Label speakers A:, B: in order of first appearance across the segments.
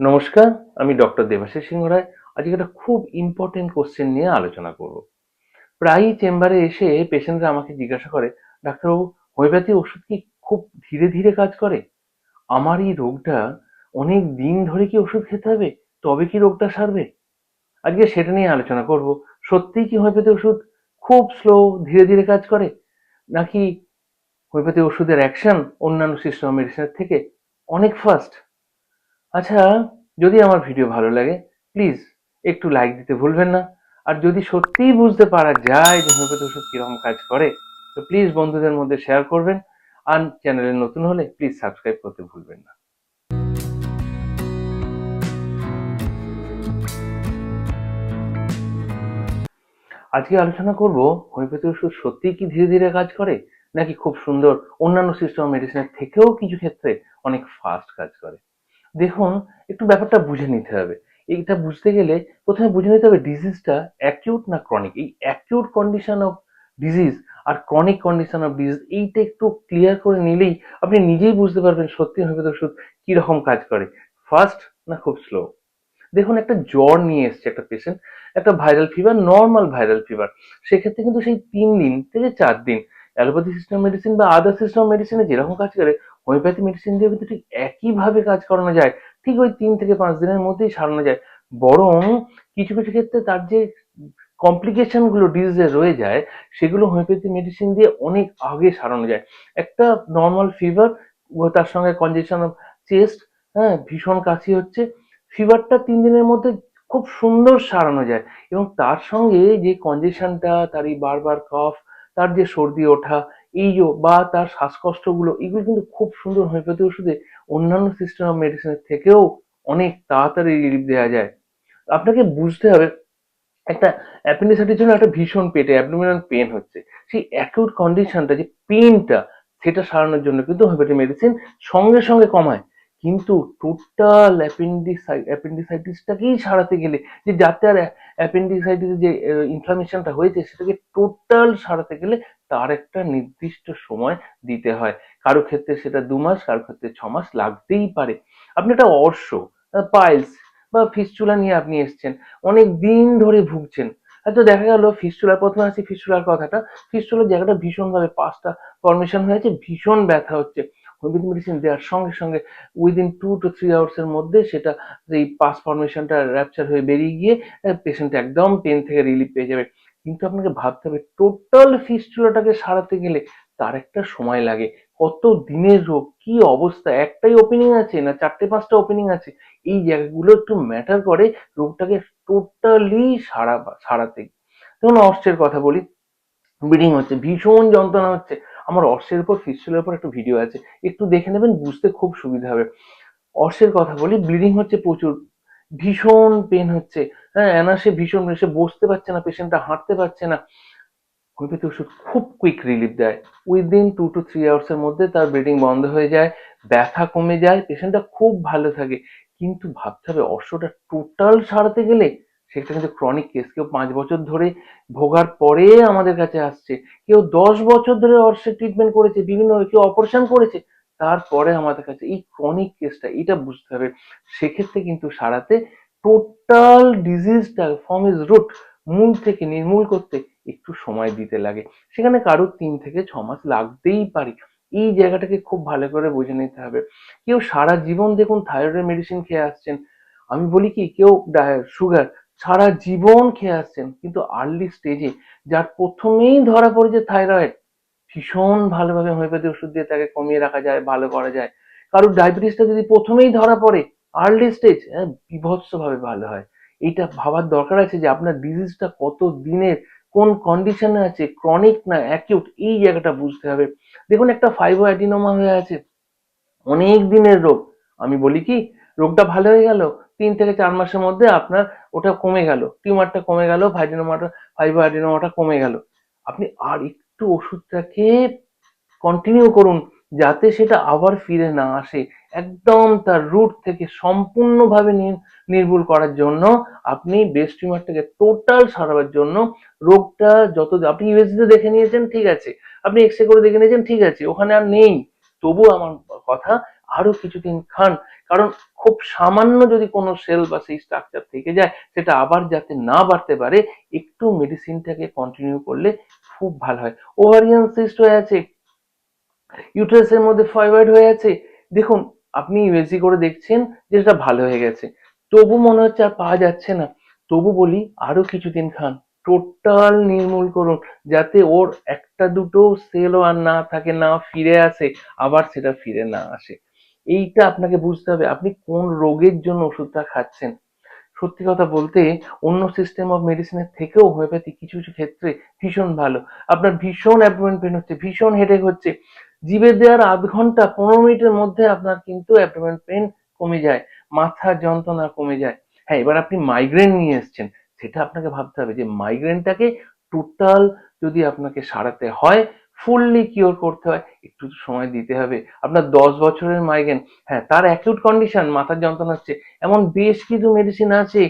A: নমস্কার, আমি ডক্টর দেবাশিস সিংহ রায়। আজকে একটা খুব ইম্পর্টেন্ট কোশ্চেন নিয়ে আলোচনা করব। প্রায়ই চেম্বারে এসে পেশেন্টরা আমাকে জিজ্ঞাসা করে, ডাক্তারবাবু, হোমিওপ্যাথি ওষুধ কি খুব ধীরে ধীরে কাজ করে? আমার এই রোগটা অনেক দিন ধরে কি ওষুধ খেতে হবে? তবে কি রোগটা সারবে? আজকে সেটা নিয়ে আলোচনা করব, সত্যিই কি হোমিওপ্যাথি ওষুধ খুব স্লো ধীরে ধীরে কাজ করে? নাকি হোমিওপ্যাথি ওষুধের অ্যাকশন অন্যান্য সিস্টেম মেডিসিনের থেকে অনেক ফাস্ট আচ্ছা যদি আমার ভিডিও ভালো লাগে প্লিজ একটু লাইক দিতে ভুলবেন না। আর যদি সত্যিই বুঝতে পারা যায় যে হোমিওপ্যাথি ওষুধ কীরকম কাজ করে, তো প্লিজ বন্ধুদের মধ্যে শেয়ার করবেন। আর চ্যানেলে নতুন হলে প্লিজ সাবস্ক্রাইব করতে ভুলবেন না। আজকে আলোচনা করব হোমিওপ্যাথি ওষুধ সত্যিই কি ধীরে ধীরে কাজ করে, নাকি খুব সুন্দর অন্যান্য সিস্টেম মেডিসিনের থেকেও কিছু ক্ষেত্রে অনেক ফাস্ট কাজ করে? দেখুন, একটু ব্যাপারটা বুঝে নিতে হবে। এইটা বুঝতে গেলে প্রথমে বুঝে নিতে হবে ডিজিজটা অ্যাকিউট না ক্রনিক এই অ্যাকিউট কন্ডিশন অফ ডিজিজ আর ক্রনিক কন্ডিশন অফ ডিজিজ এইটা একটু ক্লিয়ার করে নিলেই আপনি নিজেই বুঝতে পারবেন সত্যি হোমিওপ্যাথি ওষুধ কীরকম কাজ করে। ফাস্ট না খুব স্লো দেখুন, একটা জ্বর নিয়ে এসছে একটা পেশেন্ট একটা viral fever normal viral fever সেক্ষেত্রে কিন্তু সেই তিন দিন থেকে চার দিন, অ্যালোপ্যাথি সিস্টেম মেডিসিন বা আদার সিস্টেম মেডিসিনে যেরকম কাজ করে হোমিওপ্যাথি মেডিসিন দিয়ে কিন্তু ঠিক একইভাবে কাজ করানো যায়। ঠিক ওই তিন থেকে পাঁচ দিনের মধ্যেই সারানো যায়। বরং কিছু কিছু ক্ষেত্রে তার যে কমপ্লিকেশনগুলো ডিজিজে রয়ে যায়, সেগুলো হোমিওপ্যাথি মেডিসিন দিয়ে অনেক আগে সারানো যায়। একটা নর্মাল ফিভার তার সঙ্গে কনজেশন অফ চেস্ট হ্যাঁ ভীষণ কাশি হচ্ছে ফিভারটা তিন দিনের মধ্যে খুব সুন্দর সারানো যায়। এবং তার সঙ্গে যে কনজেশনটা তার এই বারবার কফ তার যে সর্দি ওঠা এই যে বা তার শ্বাসকষ্টগুলো, এগুলো কিন্তু খুব সুন্দর হোমিওপ্যাথি ওষুধে অন্যান্য সিস্টেম অফ মেডিসিনের থেকেও অনেক তাড়াতাড়ি রিলিফ দেওয়া যায়। আপনাকে বুঝতে হবে, একটা অ্যাপেন্ডিসাইটির জন্য একটা ভীষণ পেটে অ্যাবডোমিনাল পেন হচ্ছে। সেই অ্যাকিউট কন্ডিশনটা যে পেনটা সেটা সারানোর জন্য কিন্তু হোমিওপ্যাথি মেডিসিন সঙ্গে সঙ্গে কমায়। কিন্তু টোটাল অ্যাপেন্ডিসাই অ্যাপেন্ডিসাইটিসটাকেই সারাতে গেলে, যে যাতে আর অ্যাপেন্ডিসাইটিস যে ইনফ্লামেশনটা হয়েছে, সেটাকে টোটাল সারাতে গেলে তার একটা নির্দিষ্ট সময় দিতে হয়। কারও ক্ষেত্রে সেটা দু মাস, কারও ক্ষেত্রে ছ মাস লাগতেই পারে। আপনি একটা অর্শ পাইলস বা ফিস্চুলা নিয়ে আপনি এসছেন, অনেক দিন ধরে ভুগছেন। হয়তো দেখা গেল ফিস্চুলার, প্রথমে আসি ফিস্চুলার কথাটা। ফিস্চুলার জায়গাটা ভীষণভাবে পাঁচটা ফর্মেশন হয়েছে, ভীষণ ব্যথা হচ্ছে। হোমিওপ্যাথি মেডিসিন দেওয়ার সঙ্গে সঙ্গে within two to three hours এর মধ্যে সেটা এই পাস ফর্মেশনটা র্যাপচার হয়ে বেরিয়ে গিয়ে পেশেন্ট একদম পেন থেকে রিলিফ পেয়ে যাবে। কিন্তু আপনাকে ভাবতে হবে টোটাল ফিস্টুলাটাকে সারাতে গেলে তার একটা সময় লাগে। কত দিনের রোগ, কি অবস্থা, একটাই ওপেনিং আছে না চারটে, পাঁচটা ওপেনিং আছে? এই জায়গাগুলো একটু ম্যাটার করে রোগটাকে টোটালি সারা, সারাতে। যেমন অর্শের কথা বলি ব্লিডিং হচ্ছে, ভীষণ যন্ত্রণা হচ্ছে। আমার অর্শের উপর ফিস্টুলার উপর একটা ভিডিও আছে, একটু দেখে নেবেন, বুঝতে খুব সুবিধা হবে। অর্শের কথা বলি ব্লিডিং হচ্ছে প্রচুর। ভীষণ পেন হচ্ছে। হ্যাঁ অ্যানাসে ভীষণ সে বসতে পারছে না পেশেন্টটা হাঁটতে পারছে না। হোমিওপ্যাথি ওষুধ খুব কুইক রিলিফ দেয়। উইদিন টু টু থ্রি আওয়ার্সের মধ্যে তার ব্লিডিং বন্ধ হয়ে যায়, ব্যথা কমে যায় পেশেন্টটা খুব ভালো থাকে। কিন্তু ভাবতে হবে অর্শটা টোটাল সারাতে গেলে সেটা কিন্তু ক্রনিক কেস কেউ পাঁচ বছর ধরে ভোগার পরে আমাদের কাছে আসছে। কেউ দশ বছর ধরে অর্শের ট্রিটমেন্ট করেছে, বিভিন্ন কেউ অপারেশন করেছে। তারপরে আমাদের কাছে এই ক্রনিক কেসটা এটা বুঝতে হবে। সেক্ষেত্রে কিন্তু সারাতে টোটাল ডিজিজটা ফ্রম ইজ রুট মূল থেকে নির্মূল করতে একটু সময় দিতে লাগে। সেখানে কারোর তিন থেকে ছ মাস লাগতেই পারে। এই জায়গাটাকে খুব ভালো করে বুঝে নিতে হবে। কেউ সারা জীবন দেখুন থাইরয়েডের মেডিসিন খেয়ে আসছেন। আমি বলি কি, কেউ সুগার সারা জীবন খেয়ে আসছেন। কিন্তু আর্লি স্টেজে যার প্রথমেই ধরা পড়েছে থাইরয়েড ভীষণ ভালোভাবে হোমিওপ্যাথি ওষুধ দিয়ে তাকে কমিয়ে রাখা যায়, ভালো করা যায়। কারোর ডায়াবেটিসটা যদি প্রথমেই ধরা পড়ে আর্লি স্টেজ বিভৎস ভাবে ভালো হয়। এইটা ভাবার দরকার আছে যে আপনার ডিজিজটা কত দিনের, কোন কন্ডিশনে আছে ক্রনিক না অ্যাকিউট এই জায়গাটা বুঝতে হবে। দেখুন, একটা ফাইবো অ্যাডিনোমা হয়ে আছে, অনেক দিনের রোগ। আমি বলি কি, রোগটা ভালো হয়ে গেল, তিন থেকে চার মাসের মধ্যে আপনার ওটা কমে গেল টিউমারটা কমে গেল ভাইডিনোমাটা ফাইবো অ্যাডিনোমাটা কমে গেল। আপনি আর একটু ওষুধটাকে কন্টিনিউ করুন, যাতে সেটা আবার ফিরে না আসে। একদম তার রুট থেকে সম্পূর্ণভাবে নির্মূল করার জন্য আপনি বেস্ট টিউমারটাকে টোটাল সারাবার জন্য রোগটা যত, আপনি ইউএসজিতে দেখে নিয়েছেন, ঠিক আছে। আপনি এক্স করে দেখে নিয়েছেন, ঠিক আছে। ওখানে আর নেই। তবু আমার কথা, আরও কিছুদিন খান। কারণ খুব সামান্য যদি কোনো সেল বা সেই স্ট্রাকচার থেকে যায়, সেটা আবার যাতে না বাড়তে পারে, একটু মেডিসিনটাকে কন্টিনিউ করলে খুব ভালো হয়। ওভারিয়ান সিস্ট হয়ে আছে ইউটারাসের মধ্যে ফাইব্রয়েড হয়ে আছে। দেখুন, আপনি ইউএসজি করে দেখছেন যে সেটা ভালো হয়ে গেছে। তবু মনে হচ্ছে আর পাওয়া যাচ্ছে না। তবু বলি, আরও কিছুদিন খান। টোটাল নির্মূল করুন, যাতে ওর একটা দুটো সেলও আর না থাকে, না ফিরে আসে, আবার সেটা ফিরে না আসে। এইটা আপনাকে বুঝতে হবে, আপনি কোন রোগের জন্য ওষুধটা খাচ্ছেন? সত্যি কথা বলতে, অন্য সিস্টেম অফ মেডিসিনের থেকেও হোমিওপ্যাথি কিছু কিছু ক্ষেত্রে ভীষণ ভালো। আপনার ভীষণ অ্যাবডোমেন পেন হচ্ছে, ভীষণ হেডেক হচ্ছে। জিভে দেওয়ার আধ ঘণ্টা, পনেরো মিনিটের মধ্যে আপনার কিন্তু অ্যাবডোমেন পেন কমে যায় মাথার যন্ত্রণা কমে যায়। হ্যাঁ এবার আপনি মাইগ্রেন নিয়ে এসছেন, সেটা আপনাকে ভাবতে হবে যে মাইগ্রেনটাকে টোটাল যদি আপনাকে সারাতে হয় ফুললি কিওর করতে হয়। একটু সময় দিতে হবে। আপনার দশ বছরের মাইগ্রেন হ্যাঁ তার অ্যাকিউট কন্ডিশন মাথার যন্ত্রণা হচ্ছে। এমন বেশ কিছু মেডিসিন আছে,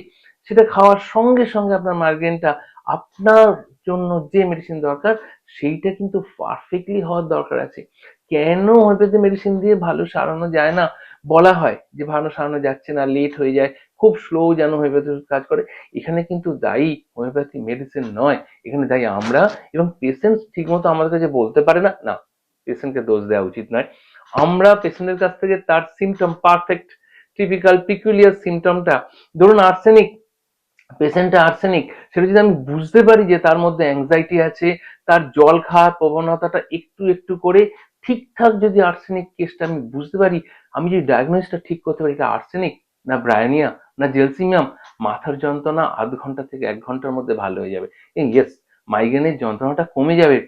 A: সেটা খাওয়ার সঙ্গে সঙ্গে আপনার মাইগ্রেনটা আপনার জন্য যে মেডিসিন দরকার, সেইটা কিন্তু পারফেক্টলি হওয়ার দরকার আছে। কেন হোমিওপ্যাথি মেডিসিন দিয়ে ভালো সারানো যায় না? বলা হয় যে ভালো সারানো যাচ্ছে না লেট হয়ে যায়। খুব স্লো যেন হোমিওপ্যাথি কাজ করে। এখানে কিন্তু দায়ী হোমিওপ্যাথি মেডিসিন নয়। এখানে দায়ী আমরা এবং পেশেন্ট ঠিকমতো আমাদের কাছে বলতে পারে না না পেশেন্টকে দোষ দেওয়া উচিত নয়। আমরা পেশেন্টের কাছ থেকে তার সিমটম পারফেক্ট টিপিক্যাল পিকুলিয়ার সিমটমটা ধরুন আর্সেনিক পেশেন্টটা আর্সেনিক সেটা যদি আমি বুঝতে পারি যে তার মধ্যে অ্যাংজাইটি আছে, তার জল খাওয়ার প্রবণতাটা একটু একটু করে ঠিকঠাক যদি আর্সেনিক কেসটা আমি বুঝতে পারি, আমি যদি ডায়াগনোসিসটা ঠিক করতে পারি, এটা আর্সেনিক না ব্রায়ানিয়া না জেলসিমিয়াম? মাথার যন্ত্রণা আধ ঘণ্টা থেকে এক ঘণ্টার মধ্যে ভালো হয়ে যাবে। ইয়েস মাইগ্রেনের যন্ত্রণাটা কমে যাবে।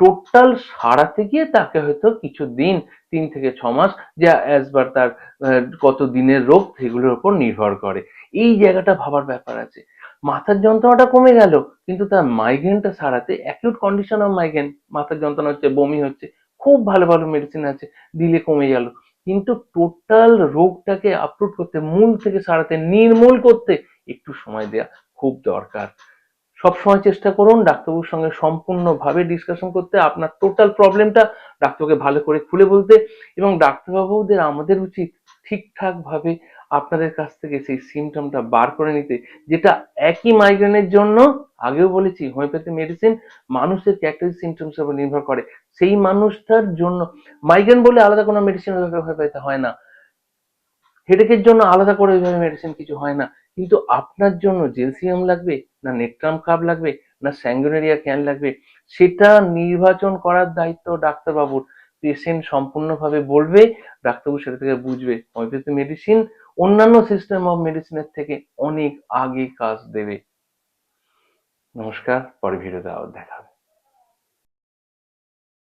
A: টোটাল সারাতে গিয়ে তাকে হয়তো কিছু দিন তিন থেকে ছ মাস, যা অ্যাজ বার তার কত দিনের রোগ, সেগুলোর উপর নির্ভর করে। এই জায়গাটা ভাবার ব্যাপার আছে। মাথার যন্ত্রণাটা কমে গেল, কিন্তু তার মাইগ্রেনটা সারাতে অ্যাকিউট কন্ডিশন অফ মাইগ্রেন মাথার যন্ত্রণা হচ্ছে, বমি হচ্ছে, খুব ভালো ভালো মেডিসিন আছে, দিলে কমে গেল। কিন্তু টোটাল রোগটাকে আপলোড করতে, মূল থেকে সারাতে, নির্মূল করতে একটু সময় দেওয়া খুব দরকার। সবসময় চেষ্টা করুন ডাক্তারবাবুর সঙ্গে সম্পূর্ণভাবে ডিসকাশন করতে, আপনার টোটাল প্রবলেমটা ডাক্তারকে ভালো করে খুলে বলতে এবং ডাক্তারবাবুদের আমাদের উচিত ঠিকঠাক ভাবে আপনাদের কাছ থেকে সেই সিমটমটা বার করে নিতে, যেটা একই মাইগ্রেনের জন্য আগেও বলেছি হোমিওপ্যাথি মেডিসিন মানুষের ক্যারেক্টারিস্টিক সিমটমস উপর নির্ভর করে। সেই মানুষটার জন্য মাইগ্রেন বলে আলাদা কোনো মেডিসিন হোমিওপ্যাথি হয় না। হেডেকের জন্য আলাদা করে ওইভাবে মেডিসিন কিছু হয় না। কিন্তু আপনার জন্য জেলসিয়াম লাগবে, না নেট্রাম কাপ লাগবে, না স্যাঙ্গুনেরিয়া ক্যান লাগবে, সেটা নির্বাচন করার দায়িত্ব ডাক্তারবাবুর। পেশেন্ট সম্পূর্ণভাবে বলবে, ডাক্তারবাবু সেটা থেকে বুঝবে। হোমিওপ্যাথি মেডিসিন অন্যান্য সিস্টেম অফ মেডিসিনের থেকে অনেক আগে কাজ দেবে নমস্কার পরে ভিডিওতে আবার দেখা হবে।